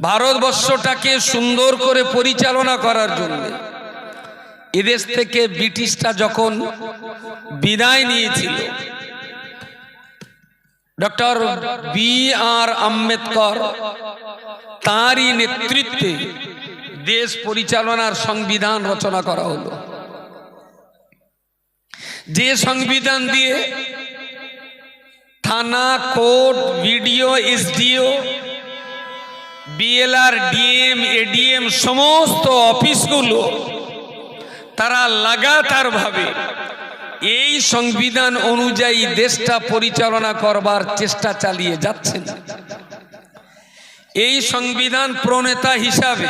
ভারতবর্ষটাকে সুন্দর করে পরিচালনা করার জন্য এদেশ থেকে ব্রিটিশটা যখন বিদায় নিয়েছিল, ডক্টর বি আর আম্বেদকর তাঁরই নেতৃত্বে দেশ পরিচালনার সংবিধান রচনা করা হলো। যে সংবিধান দিয়ে থানা, court, BDO, SDO BLR DM ADM সমস্ত অফিসগুলো তারা লাগাতার ভাবে এই সংবিধান অনুযায়ী দেশটা পরিচালনা করবার চেষ্টা চালিয়ে যাচ্ছেন। এই সংবিধান প্রণেতা হিসাবে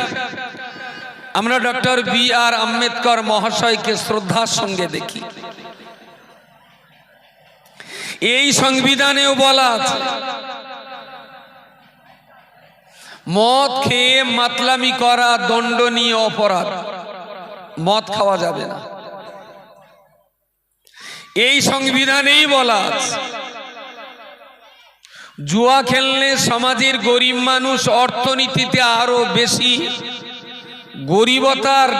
আমরা ডক্টর বি আর আম্বেদকর মহাশয়কে শ্রদ্ধার সঙ্গে দেখি। এই সংবিধানেও বলা আছে মদ খেয়ে মাতলামি করা দণ্ডনীয় অপরাধ। মদ খাওয়া যাবে না। এই সংবিধানেই বলা আছে, জুয়া খেললে সমাজের গরিব মানুষ অর্থনীতিতে আরও বেশি গরিবতার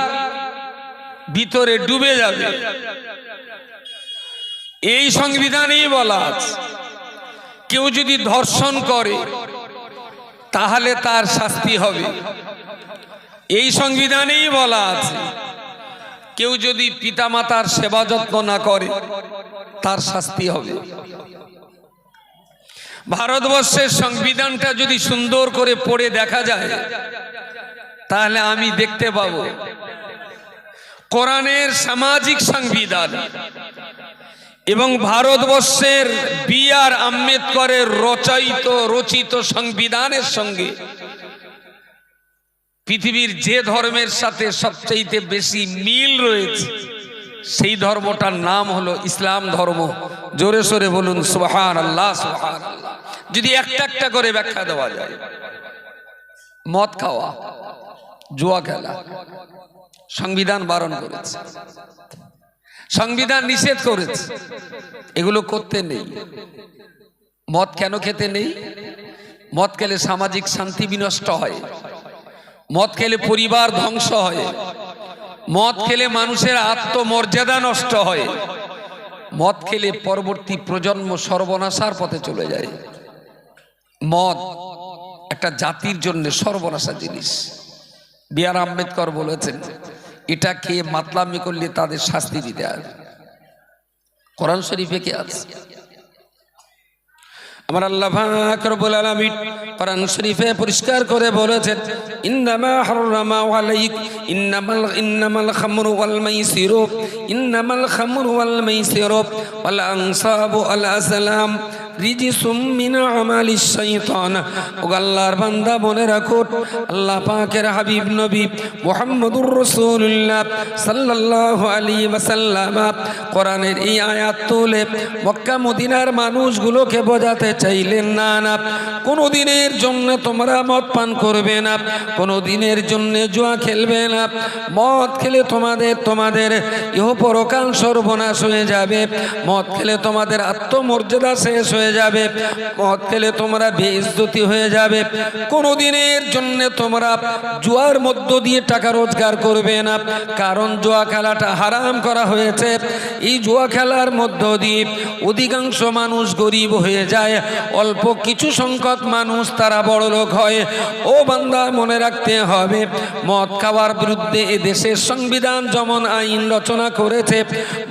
ভিতরে ডুবে যাবে। এই সংবিধানেই বলা আছে, কেউ যদি ধর্ষণ করে তাহলে তার শাস্তি হবে। এই সংবিধানেই বলা আছে, কেউ যদি পিতামাতার সেবা যত্ন না করে, তার শাস্তি হবে। ভারতবর্ষের সংবিধানটা যদি সুন্দর করে পড়ে দেখা যায়, তাহলে আমি দেখতে পাবো, কোরআনের সামাজিক সংবিধান এবং ভারতবর্ষের বি আর আম্বেদকরের রচয়িত, রচিত সংবিধানের সঙ্গে পৃথিবীর যে ধর্মের সাথে সবচাইতে বেশি মিল রয়েছে, সেই ধর্মটার নাম হলো ইসলাম ধর্ম। জোরে সোরে বলুন সোহান আল্লাহ সোহান যদি একটা একটা করে ব্যাখ্যা দেওয়া যায়, মদ খাওয়া, জুয়া খেলা, সংবিধান বারণ করেছে। সংবিধান নিষেধ করেছে। এগুলো করতে নেই। মদ কেন খেতে নেই? মদ খেলে সামাজিক শান্তি বিনষ্ট হয়। মদ খেলে পরিবার ধ্বংস হয়। মদ খেলে মানুষের আত্মমর্যাদা নষ্ট হয়। মদ খেলে পরবর্তী প্রজন্ম সর্বনাশার পথে চলে যায়। মদ একটা জাতির জন্য সর্বনাশা জিনিস। বি আর আম্বেদকর বলেছেন এটা খেয়ে মাতলামি করলে তাদের শাস্তি দিতে হবে। কোরআন শরীফে কে আছে? আমার আল্লাহ পাক রব্বুল আলামিন কোরআন শরীফে পরিষ্কার করে বলেছেন, ইন্নামা হাররামা আলাইক, ইন্নামাল ইন্নামাল খামরু ওয়াল মাইসিরু, ইন্নামাল খামরু ওয়াল মাইসিরু, ওয়াল আনসাবু ওয়াল আসলাম মিন মনে মানুষগুলোকে বোঝাতে চাইলেন, না না। কোনো দিনের জন্য তোমরা মদ পান করবে না কোনো দিনের জন্য জুয়া খেলবে না। মদ খেলে তোমাদের তোমাদের ইহ পরকাল সর্বনাশ হয়ে যাবে। মদ খেলে তোমাদের আত্মমর্যাদা শেষ হয়ে যাবে। মদ খেলে তোমরা বেইজ্জতি হয়ে যাবে। কোনো দিনের জন্য তোমরা জুয়ার মধ্য দিয়ে টাকা রোজগার করবে না। কারণ জুয়া খেলাটা হারাম করা হয়েছে। এই জুয়া খেলার মধ্য দিয়ে অধিকাংশ মানুষ গরিব হয়ে যায়। অল্প কিছু সংখ্যক মানুষ তারা বড় লোক হয়। ও বান্দা, মনে রাখতে হবে, মদ খাওয়ার বিরুদ্ধে এ দেশের সংবিধান যেমন আইন রচনা করেছে,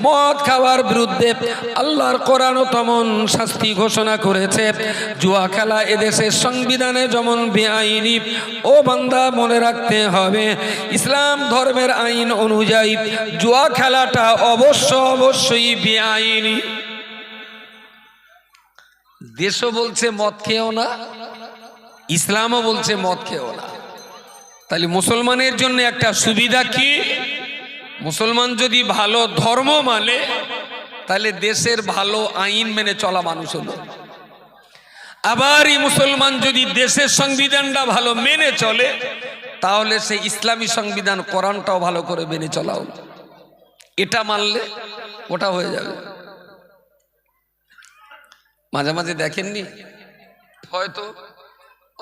মদ খাওয়ার বিরুদ্ধে আল্লাহর কোরআন তেমন শাস্তি ঘোষণা করেছে। জুয়া খেলা এদেশের সংবিধানে যেমন বেআইনি, ও বান্দা মনে রাখতে হবে, ইসলাম ধর্মের আইন অনুযায়ী জুয়া খেলাটা অবশ্য অবশ্যই বেআইনি। দেশও বলছে মদ খেও না, ইসলামও বলছে মদ খেও না। তাহলে মুসলমানের জন্য একটা সুবিধা কি? মুসলমান যদি ভালো ধর্ম মানে তাহলে দেশের ভালো আইন মেনে চলা মানুষ হলো। আবার এই মুসলমান যদি দেশের সংবিধানটা ভালো মেনে চলে, তাহলে সেই ইসলামী সংবিধান, কোরআনটাও ভালো করে মেনে চলা হলো। এটা মানলে ওটা হয়ে যাবে। মাঝে মাঝে দেখেননি? হয়তো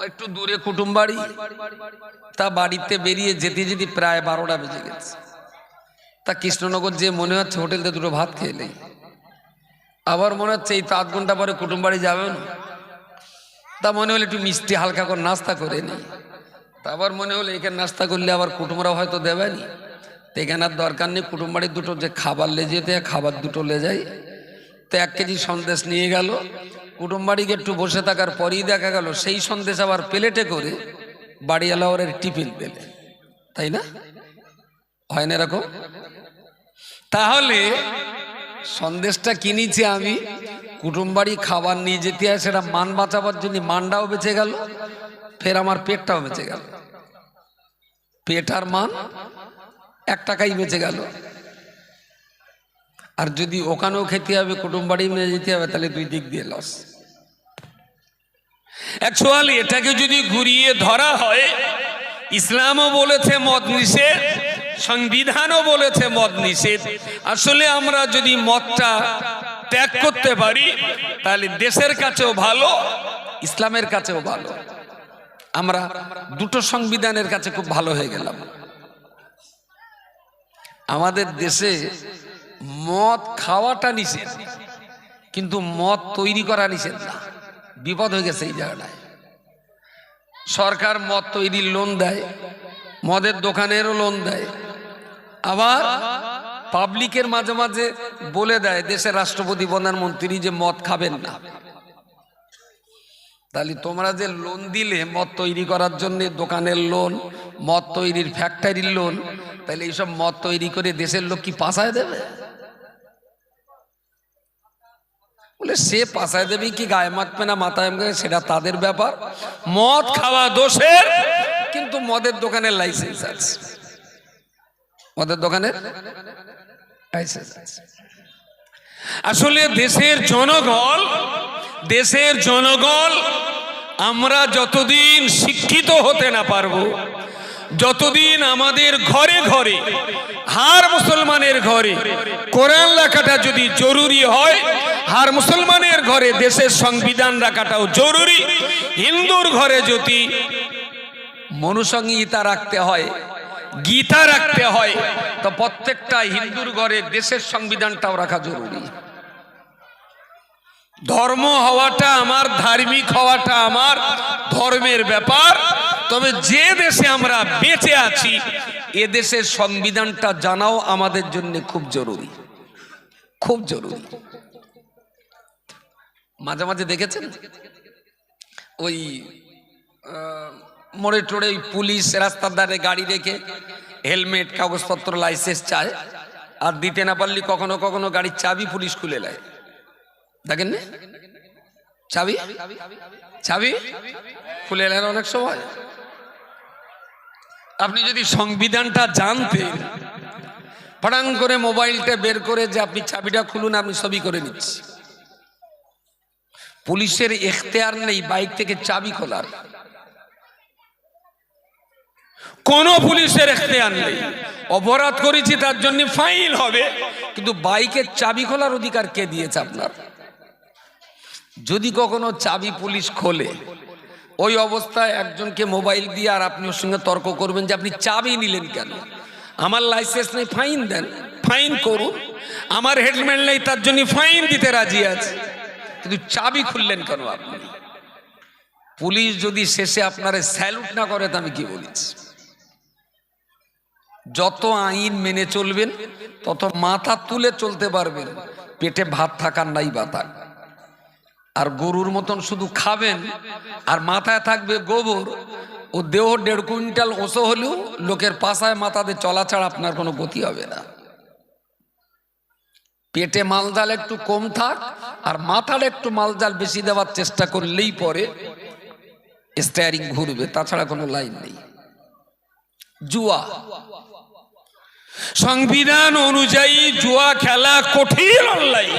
একটু দূরে কুটুম বাড়ি, তা বাড়িতে বেরিয়ে যেতে যেতে প্রায় বারোটা বেজে গেছে। তা কৃষ্ণনগর যে মনে হচ্ছে হোটেলতে দুটো ভাত খেয়ে নেই। আবার মনে হচ্ছে এই তো আধ ঘণ্টা পরে কুটুম বাড়ি যাবেন তা মনে হলো একটু মিষ্টি হালকা করে নাস্তা করে নি। তা আবার মনে হলো এখানে নাস্তা করলে আবার কুটুমরা হয়তো দেবেনি তো এখানে আর দরকার নেই, কুটুম বাড়ির দুটো যে খাবার লে যেতে, খাবার দুটো লে যাই তো এক কেজি সন্দেশ নিয়ে গেল। কুটুম বাড়িকে একটু বসে থাকার পরেই দেখা গেল, সেই সন্দেশ আবার প্লেটে করে বাড়িওয়ালা ওর টিফিন পেলে। তাই না? হয় না এরকম? তাহলে সন্দেশটা কিনেছি আমি। কুটুম বাড়ি খাবার নিয়ে যেতে হয়, সেটা মান বাঁচাবার জন্য মানটাও বেঁচে গেল, ফের আমার পেটটাও বেঁচে গেল। পেট আর মান এক টাকাই বেঁচে গেল। আর যদি ওখানেও খেতে হবে কুটুম বাড়ি নিয়ে যেতে হবে, তাহলে দুই দিক দিয়ে লস অ্যাকচুয়ালি এটাকে যদি ঘুরিয়ে ধরা হয়, ইসলামও বলেছে মদ নিষেধ সংবিধানও বলেছে মদ নিষেধ। আসলে আমরা যদি মদটা ত্যাগ করতে পারি, তাহলে দেশের কাছেও ভালো, ইসলামের কাছেও ভালো। আমরা দুটো সংবিধানের কাছে খুব ভালো হয়ে গেলাম। আমাদের দেশে মদ খাওয়াটা নিষেধ, কিন্তু মদ তৈরি করা নিষেধ না। বিপদ হয়ে গেছে এই জায়গাটায়। সরকার মদ তৈরির লোন দেয়, মদের দোকানেরও লোন দেয়। আবার পাবলিকের মাঝে মাঝে বলে দেয়, দেশের রাষ্ট্রপতি, প্রধানমন্ত্রী যে মদ খাবেন না। তাহলে তোমরা যে লোন দিলে, মদ তৈরি করার জন্য দোকানের লোন মদ তৈরির ফ্যাক্টরির লোন তাহলে এইসব মদ তৈরি করে দেশের লোক কি পাশায় দেবে? বলে, সে পাশায় দেবে কি, গায়ে মাখবে না, মাথায় মাখবে সেটা তাদের ব্যাপার। মদ খাওয়া দোষের, কিন্তু মদের দোকানের লাইসেন্স আছে। মদের দোকানের? আসলে দেশের জনগণ দেশের জনগণ, আমরা যতদিন শিক্ষিত হতে না পারব, যতদিন আমাদের ঘরে ঘরে, হার মুসলমানের ঘরে, কোরআন রাখাটা যদি জরুরি হয়, হার মুসলমানের ঘরে দেশের সংবিধান রাখাটাও জরুরি, হিন্দুর ঘরে যদি মনুসংহিতা রাখতে হয় গীতা রাখতে হয়। তো প্রত্যেকটা হিন্দুর ঘরে দেশের সংবিধানটাও রাখা জরুরি। ধর্ম হওয়াটা আমার, ধার্মিক হওয়াটা আমার, ধর্মের ব্যাপার। তবে যে দেশে আমরা বেঁচে আছি, এ দেশের সংবিধানটা জানাও আমাদের জন্য খুব জরুরি। খুব জরুরি। মাঝে মাঝে দেখেছেন? ওই মোড়ে টোড়ে পুলিশ রাস্তার ধারে গাড়ি রেখে হেলমেট, কাগজপত্র লাইসেন্স চায়। আর দিতে না পারলে কখনো কখনো গাড়ির চাবি পুলিশ খুলে নেয়। দেখেন না। চাবি? চাবি? খুলে নেন অনেক সময়। আপনি যদি সংবিধানটা জানতেন, ফটাং করে মোবাইলটা বের করে যে আপনি চাবিটা খুলুন, আমি ছবি করে নিচ্ছি। পুলিশের এখতেয়ার নেই বাইক থেকে চাবি খোলার। কোন পুলিশের এখতেয়ার নেই। অপরাধ করেছি, তার জন্য ফাইন হবে। কিন্তু বাইকের চাবি খোলার অধিকার কে দিয়েছে আপনার? যদি কখনো চাবি পুলিশ খোলে, ওই অবস্থায় একজনকে মোবাইল দিয়ে আর আপনি ওর সঙ্গে তর্ক করবেন যে আপনি চাবি নিলেন কেন? আমার লাইসেন্স নেই, ফাইন দেন। ফাইন করুন। আমার হেলমেট নেই, তার জন্য ফাইন দিতে রাজি আছে। কিন্তু চাবি খুললেন কেন আপনি? পুলিশ যদি শেষে আপনারে স্যালুট না করে, তো আমি কি বলেছি? যত আইন মেনে চলবেন, তত মাথা তুলে চলতে পারবেন। পেটে ভাত থাকার নাই বা থাক আর গরুর মতন শুধু খাবেন, আর মাথায় থাকবে গোবর। ও দেহ দেড় কুইন্টাল ওসো হলেও লোকের পাশায় মাথাতে চলা ছাড়া আপনার কোনো গতি হবে না। পেটে মালজাল একটু কম থাক, আর মাথার একটু মালজাল বেশি দেওয়ার চেষ্টা করলেই পরে স্টায়ারিং ঘুরবে, তাছাড়া কোনো লাইন নেই। জুয়া। সংবিধান অনুযায়ী জুয়া খেলা কঠিন অনলাইন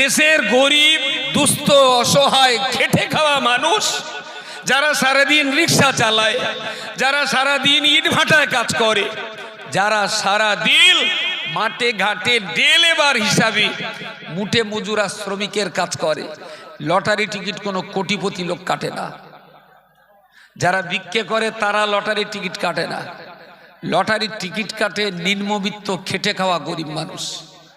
দেশের গরিব, দুস্থ, অসহায়, খেটে খাওয়া মানুষ, যারা সারাদিন রিক্সা চালায়, যারা সারাদিন ইট ভাটায় কাজ করে, যারা সারা দিন মাঠে ঘাটে ডেলেবার হিসাবে মুটে মজুরা শ্রমিকের কাজ করে, লটারি টিকিট কোনো কোটিপতি লোক কাটে না। যারা বিক্রে করে, তারা লটারি টিকিট কাটে না। লটারির টিকিট কাটে, নিম্নবিত্ত, খেটে খাওয়া গরিব মানুষ।